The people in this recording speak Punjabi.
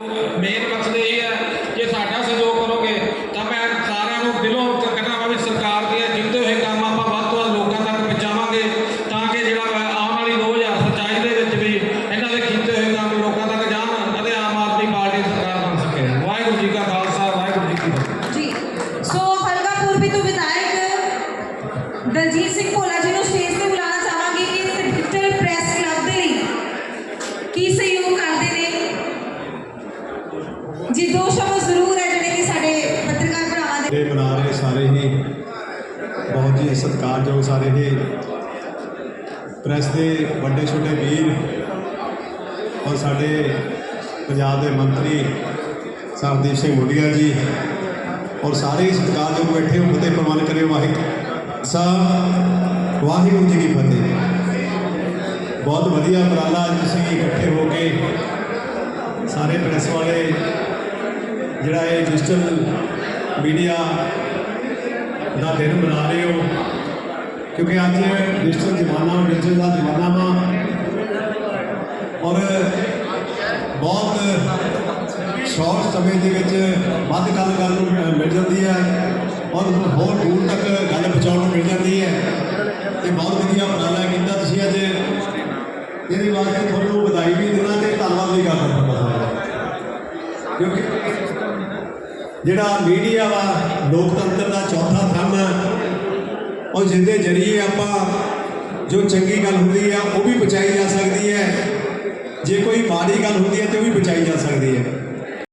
ਮੇਨ ਮਕਸਦ ਇਹ ਹੈ ਕਿ ਸਾਡਾ ਸਹਿਯੋਗ ਕਰੋਗੇ, ਤਾਂ ਮੈਂ ਸਾਰਿਆਂ ਨੂੰ ਦਿਲੋਂ ਕਹਿੰਦਾ ਵਾ ਵੀ ਸਰਕਾਰ ਦੇ ਜਿੰਦੇ ਹੋਏ ਕੰਮ ਆਪਾਂ ਵੱਧ ਤੋਂ ਵੱਧ ਲੋਕਾਂ ਤੱਕ ਪਹੁੰਚਾਵਾਂਗੇ, ਤਾਂ ਕਿ ਜਿਹੜਾ ਆਉਣ ਵਾਲੀ 2027 ਦੇ ਵਿੱਚ ਵੀ ਇਹਨਾਂ ਦੇ ਕੀਤੇ ਹੋਏ ਕੰਮ ਲੋਕਾਂ ਤੱਕ ਜਾਣ ਅਤੇ ਆਮ ਆਦਮੀ ਪਾਰਟੀ ਸਰਕਾਰ ਬਣ ਸਕੇ। ਵਾਹਿਗੁਰੂ ਜੀ ਕਾ ਖਾਲਸਾ, ਵਾਹਿਗੁਰੂ ਜੀ ਕੀ ਫਤਿਹ। ਜੀ, ਸੋ ਹਲਕਾ ਪੂਰਬੀ ਤੋਂ ਵਿਧਾਇਕ ਦਲਜੀਤ ਸਿੰਘ ਭੋਲਾ ਜੀ ਨੂੰ ਸਟੇਜ ਤੇ ਬੁਲਾਉਣਾ ਚਾਹਾਂਗੇ ਕਿ ਡਿਜੀਟਲ ਪ੍ਰੈਸ ਕਲੱਬ ਦੇ ਲਈ ਕੀ ਜੀ, ਦੋ ਸ਼ਬਦ ਜ਼ਰੂਰ ਹੈ ਜਿਹੜੇ ਕਿ ਸਾਡੇ ਪੱਤਰਕਾਰ ਭਰਾਵਾਂ ਦੇ ਬਣਾ ਰਹੇ ਸਾਰੇ ਹੀ। ਬਹੁਤ ਹੀ ਸਤਿਕਾਰਯੋਗ ਸਾਰੇ ਹੀ। ਪ੍ਰੈਸ ਦੇ ਵੱਡੇ ਛੋਟੇ ਵੀਰ ਔਰ ਸਾਡੇ ਪੰਜਾਬ ਦੇ ਮੰਤਰੀ ਸਰਦੀਪ ਸਿੰਘ ਮੁੰਡੀਆ ਜੀ ਔਰ ਸਾਰੇ ਹੀ ਸਤਿਕਾਰਯੋਗ ਬੈਠੇ ਹੋ, ਫਤਿਹ ਪ੍ਰਵਾਨ ਕਰਿਓ ਵਾਹਿਗੁਰੂ ਸਾਹਿਬ ਵਾਹਿਗੁਰੂ ਜੀ ਕੀ ਫਤਿਹ। ਬਹੁਤ ਵਧੀਆ ਉਪਰਾਲਾ ਅੱਜ ਤੁਸੀਂ ਇਕੱਠੇ ਹੋ ਕੇ ਸਾਰੇ ਪ੍ਰੈਸ ਵਾਲੇ ਜਿਹੜਾ ਇਹ ਡਿਜੀਟਲ ਮੀਡੀਆ ਦਾ ਦਿਨ ਮਨਾ ਰਹੇ ਹੋ ਕਿਉਂਕਿ ਅੱਜ ਡਿਜੀਟਲ ਜ਼ਮਾਨਾ ਡਿਜੀਟਲ ਦਾ ਜ਼ਮਾਨਾ ਵਾ। ਔਰ ਬਹੁਤ ਸ਼ਾਰਟ ਸਮੇਂ ਦੇ ਵਿੱਚ ਵੱਧ ਗੱਲ ਕਰਨ ਨੂੰ ਅ, ਮਿਲ ਜਾਂਦੀ ਹੈ ਔਰ ਹੋਰ ਦੂਰ ਤੱਕ ਗੱਲ ਪਹੁੰਚਾਉਣ ਨੂੰ ਮਿਲ ਜਾਂਦੀ ਹੈ। ਤੇ ਬਹੁਤ ਵਧੀਆ ਉਪਰਾਲਾ ਕੀਤਾ ਤੁਸੀਂ ਅੱਜ। ਇਹਦੇ ਵਾਸਤੇ ਤੁਹਾਨੂੰ ਵਧਾਈ ਵੀ ਦਿੰਦਾ ਤੇ ਧੰਨਵਾਦ ਵੀ ਕਰਨਾ ਤੁਹਾਡਾ ਕਿਉਂਕਿ ਜਿਹੜਾ ਮੀਡੀਆ ਵਾ, ਲੋਕਤੰਤਰ ਦਾ ਚੌਥਾ ਥੰਮ ਹੈ ਔਰ ਜਿਹਦੇ ਜਰੀਏ ਆਪਾਂ ਜੋ ਚੰਗੀ ਗੱਲ ਹੁੰਦੀ ਆ, ਉਹ ਵੀ ਬਚਾਈ ਜਾ ਸਕਦੀ ਹੈ। ਜੇ ਕੋਈ ਮਾੜੀ ਗੱਲ ਹੁੰਦੀ ਹੈ ਤੇ ਉਹ ਵੀ ਬਚਾਈ ਜਾ ਸਕਦੀ ਹੈ।